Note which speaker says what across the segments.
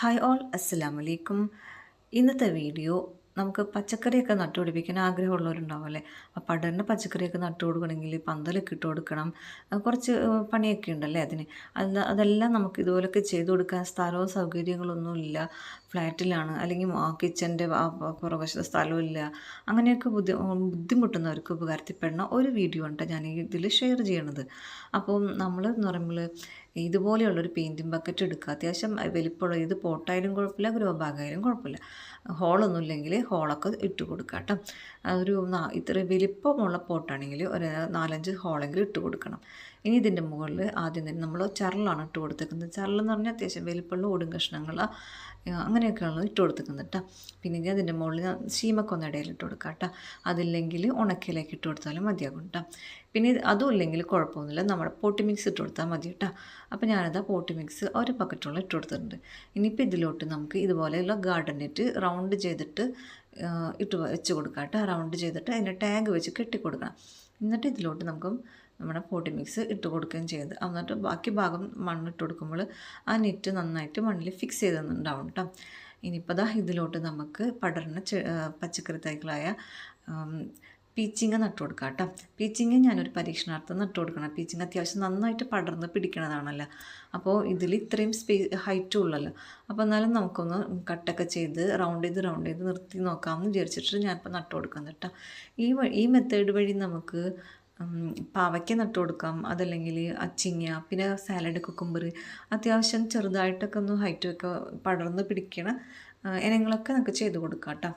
Speaker 1: Hi all അസ്സലാം വലൈക്കും ഇന്നത്തെ വീഡിയോ നമുക്ക് പച്ചക്കറിയൊക്കെ നട്ടുപിടിപ്പിക്കാൻ ആഗ്രഹമുള്ളവരുണ്ടാവും അല്ലേ? അപ്പോൾ പടർന്ന പച്ചക്കറിയൊക്കെ നട്ടു കൊടുക്കണമെങ്കിൽ പന്തലൊക്കെ ഇട്ട് കൊടുക്കണം കുറച്ച് പണിയൊക്കെ ഉണ്ടല്ലേ അതിന്. അത് അതെല്ലാം നമുക്ക് ഇതുപോലൊക്കെ ചെയ്തു കൊടുക്കാൻ സ്ഥലവും സൗകര്യങ്ങളൊന്നും ഇല്ല ഫ്ലാറ്റിലാണ്. അല്ലെങ്കിൽ കിച്ചന്റെ പുറകശത്ത് സ്ഥലമില്ല അങ്ങനെയൊക്കെ ബുദ്ധി ബുദ്ധിമുട്ടുന്നവർക്ക് ഉപകാരത്തിൽപ്പെടുന്ന ഒരു വീഡിയോ ഉണ്ട് ഞാൻ ഇതിൽ ഷെയർ ചെയ്യണത്. അപ്പം നമ്മൾ എന്ന് പറയുമ്പോൾ ഇതുപോലെയുള്ളൊരു പെയിന്റിങ് ബക്കറ്റ് എടുക്കുക. അത്യാവശ്യം വലിപ്പമുള്ള ഇത് പോട്ടായാലും കുഴപ്പമില്ല ഗ്രോ ബാഗായാലും കുഴപ്പമില്ല. ഹോളൊന്നും ഇല്ലെങ്കിൽ ഹോളൊക്കെ ഇട്ട് കൊടുക്കുക കേട്ടോ ഒരു ഇത്ര വലിപ്പമുള്ള പോട്ടാണെങ്കിൽ ഒരു നാലഞ്ച് ഹോളെങ്കിലും ഇട്ട് കൊടുക്കണം. ഇനി ഇതിന്റെ മുകളിൽ ആദ്യം തന്നെ നമ്മൾ ചരലാണ് ഇട്ട് കൊടുത്തേക്കുന്നത്. ചരലെന്ന് പറഞ്ഞാൽ അത്യാവശ്യം വലിപ്പമുള്ള ഓടും കഷ്ണങ്ങൾ അങ്ങനെയൊക്കെയാണ് ഇട്ട് കൊടുത്തിരിക്കുന്നത് കേട്ടോ പിന്നെ അതിന്റെ മുകളിൽ ശീമക്കൊന്ന ഇടയിൽ ഇട്ട് കൊടുക്കാം കേട്ടോ അതില്ലെങ്കിൽ ഉണക്കയിലേക്ക് ഇട്ട് കൊടുത്താലും മതിയാകും കേട്ടോ പിന്നെ അതും ഇല്ലെങ്കിൽ കുഴപ്പമൊന്നുമില്ല. നമ്മുടെ പോട്ടി മിക്സ് ഇട്ട് കൊടുത്താൽ മതി കേട്ടോ അപ്പോൾ ഞാനത് പോട്ടി മിക്സ് ഒരു പക്കറ്റുള്ള ഇട്ട് കൊടുത്തിട്ടുണ്ട്. ഇനിയിപ്പോൾ ഇതിലോട്ട് നമുക്ക് ഇതുപോലെയുള്ള ഗാർഡൻ നെറ്റ് റൗണ്ട് ചെയ്തിട്ട് ഇട്ട് വെച്ച് കൊടുക്കാം കേട്ടോ റൗണ്ട് ചെയ്തിട്ട് അതിന്റെ ടാഗ് വെച്ച് കെട്ടി കൊടുക്കണം എന്നിട്ട് ഇതിലോട്ട് നമുക്ക് നമ്മുടെ പോട്ടി മിക്സ് ഇട്ട് കൊടുക്കുകയും ചെയ്ത്. എന്നിട്ട് ബാക്കി ഭാഗം മണ്ണിട്ട് കൊടുക്കുമ്പോൾ ആ നെറ്റ് നന്നായിട്ട് മണ്ണിൽ ഫിക്സ് ചെയ്തുണ്ടാവും കേട്ടോ ഇനിയിപ്പോൾ ദാ ഇതിലോട്ട് നമുക്ക് പടർന്ന പച്ചക്കറി തൈകളായ പീച്ചിങ്ങ നട്ടു കൊടുക്കാം കേട്ടോ പീച്ചിങ്ങ ഞാനൊരു പരീക്ഷണാർത്ഥം നട്ടു കൊടുക്കണം. പീച്ചിങ്ങ അത്യാവശ്യം നന്നായിട്ട് പടർന്ന് പിടിക്കണതാണല്ലോ. അപ്പോൾ ഇതിൽ ഇത്രയും സ്പേ ഹൈറ്റും ഉള്ളല്ലോ. അപ്പോൾ എന്നാലും നമുക്കൊന്ന് കട്ടൊക്കെ ചെയ്ത് റൗണ്ട് ചെയ്ത് റൗണ്ട് ചെയ്ത് നിർത്തി നോക്കാമെന്ന് വിചാരിച്ചിട്ട് ഞാനിപ്പോൾ നട്ടു കൊടുക്കുന്നത് കേട്ടോ ഈ ഈ മെത്തേഡ് വഴി നമുക്ക് പാവയ്ക്ക നട്ടു കൊടുക്കാം അതല്ലെങ്കിൽ അച്ചിങ്ങ പിന്നെ സാലഡ് കുക്കുംബർ അത്യാവശ്യം ചെറുതായിട്ടൊക്കെ ഒന്ന് ഹൈറ്റൊക്കെ പടർന്ന് പിടിക്കണ ഇനങ്ങളൊക്കെ നമുക്ക് ചെയ്ത് കൊടുക്കാം കേട്ടോ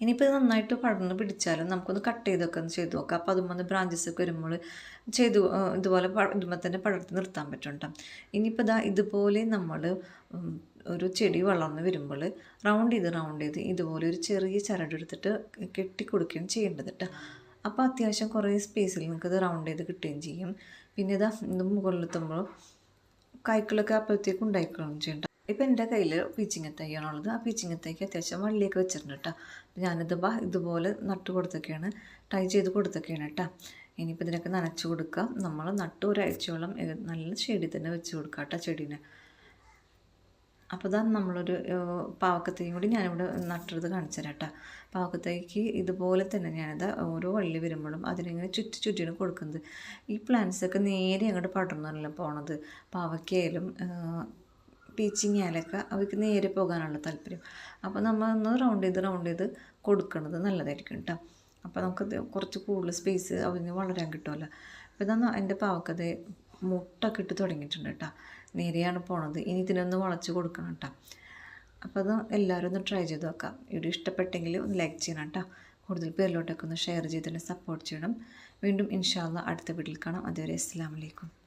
Speaker 1: ഇനിയിപ്പോൾ ഇത് നന്നായിട്ട് പടർന്ന് പിടിച്ചാലും നമുക്കൊന്ന് കട്ട് ചെയ്തൊക്കെ ഒന്ന് ചെയ്ത് നോക്കാം. അപ്പോൾ അതുമ്പോൾ ബ്രാഞ്ചസ് ഒക്കെ വരുമ്പോൾ ചെയ്തു ഇതുപോലെ ഇതുമ്പോൾ തന്നെ പടർത്തി നിർത്താൻ പറ്റും കേട്ടോ ഇനിയിപ്പോൾ ഇതാ ഇതുപോലെ നമ്മൾ ഒരു ചെടി വളർന്ന് വരുമ്പോൾ റൗണ്ട് ചെയ്ത് റൗണ്ട് ചെയ്ത് ഇതുപോലെ ഒരു ചെറിയ ചരട് എടുത്തിട്ട് കെട്ടി ചെയ്യേണ്ടത് കേട്ടോ അപ്പോൾ അത്യാവശ്യം കുറേ സ്പേസിൽ ഇത് റൗണ്ട് ചെയ്ത് കിട്ടുകയും ചെയ്യും. പിന്നെ ഇതാ ഇത് മുകളിലെത്തുമ്പോൾ കായ്ക്കളൊക്കെ അപ്പോഴത്തേക്കും ഉണ്ടായിക്കോളും ചെയ്യണ്ട. ഇപ്പം എന്റെ കയ്യിൽ പീച്ചിങ്ങ തൈയാണുള്ളത് ആ പീച്ചിങ്ങ തൈക്ക് അത്യാവശ്യം വള്ളിയൊക്കെ വെച്ചിട്ടുണ്ട് കേട്ടോ ഞാനിത് ബാ ഇതുപോലെ നട്ട് കൊടുത്തൊക്കെയാണ്. ട്രൈ ചെയ്ത് കൊടുത്തൊക്കെയാണ് കേട്ടോ ഇനിയിപ്പോൾ ഇതിനൊക്കെ നനച്ച് കൊടുക്കുക നമ്മൾ നട്ട് ഒരാഴ്ചയോളം നല്ല ഷെയ്ഡിൽ തന്നെ വെച്ച് കൊടുക്കുക കേട്ടോ ചെടീനെ. അപ്പോൾ ഇതാണ് നമ്മളൊരു പാവക്കത്തേക്കും കൂടി ഞാനിവിടെ നട്ടത് കാണിച്ചു തരാം കേട്ടോ പാവക്കത്തേക്ക് ഇതുപോലെ തന്നെ ഞാനിത് ഓരോ വള്ളി വരുമ്പോഴും അതിനിങ്ങനെ ചുറ്റി ചുറ്റിയാണ് കൊടുക്കുന്നത്. ഈ പ്ലാന്റ്സൊക്കെ നേരെ അങ്ങോട്ട് പടർന്നല്ല പോണത്. പാവയ്ക്കായാലും പീച്ചിങ്ങയാലൊക്കെ അവർക്ക് നേരെ പോകാനുള്ള താല്പര്യം. അപ്പോൾ നമ്മൾ ഒന്ന് റൗണ്ട് ചെയ്ത് റൗണ്ട് ചെയ്ത് കൊടുക്കുന്നത് നല്ലതായിരിക്കും കേട്ടോ അപ്പോൾ നമുക്ക് കുറച്ച് കൂടുതൽ സ്പേസ് അവന് വളരാൻ കിട്ടുമല്ലോ അപ്പോൾ ഇതാണ് എന്റെ പാവക്കത് മുട്ടൊക്കെ ഇട്ട് തുടങ്ങിയിട്ടുണ്ട് കേട്ടോ. നേരെയാണ് പോണത്. ഇനി ഇതിനൊന്ന് വളച്ച് കൊടുക്കണം കേട്ടോ. അപ്പോൾ അത് എല്ലാവരും ഒന്ന് ട്രൈ ചെയ്ത് നോക്കാം. വീഡിയോ ഇഷ്ടപ്പെട്ടെങ്കിൽ ഒന്ന് ലൈക്ക് ചെയ്യണം കേട്ടോ. കൂടുതൽ പേരിലോട്ടൊക്കെ ഒന്ന് ഷെയർ ചെയ്തിട്ട് സപ്പോർട്ട് ചെയ്യണം. വീണ്ടും ഇൻഷാല്ല അടുത്ത വീട്ടിൽ കാണാം. അതുവരെ അസ്സാം വലൈക്കും